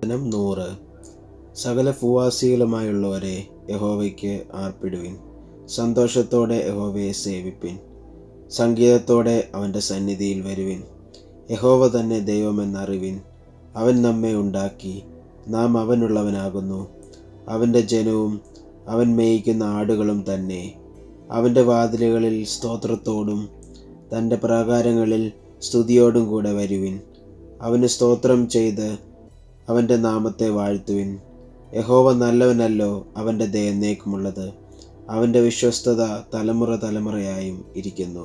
സങ്കീർത്തനം നൂറ്. സകല ഭൂവാസികളുമായുള്ളവരെ യഹോവയ്ക്ക് ആർപ്പിടുവിൻ. സന്തോഷത്തോടെ യഹോവയെ സേവിപ്പിൻ. സംഗീതത്തോടെ അവന്റെ സന്നിധിയിൽ വരുവിൻ. യഹോവ തന്നെ ദൈവമെന്നറിവിൻ. അവൻ നമ്മെ ഉണ്ടാക്കി. നാം അവനുള്ളവനാകുന്നു. അവന്റെ ജനവും അവൻ മേയിക്കുന്ന ആടുകളും തന്നെ. അവന്റെ വാതിലുകളിൽ സ്തോത്രത്തോടും തന്റെ പ്രാകാരങ്ങളിൽ സ്തുതിയോടും കൂടെ വരുവിൻ. അവന് സ്തോത്രം ചെയ്ത് അവന്റെ നാമത്തെ വാഴ്ത്തുവിൻ. യഹോവ നല്ലവനല്ലോ അവന്റെ ദയന്നേക്കുമുള്ളത് അവന്റെ വിശ്വസ്തത തലമുറ തലമുറയായും ഇരിക്കുന്നു.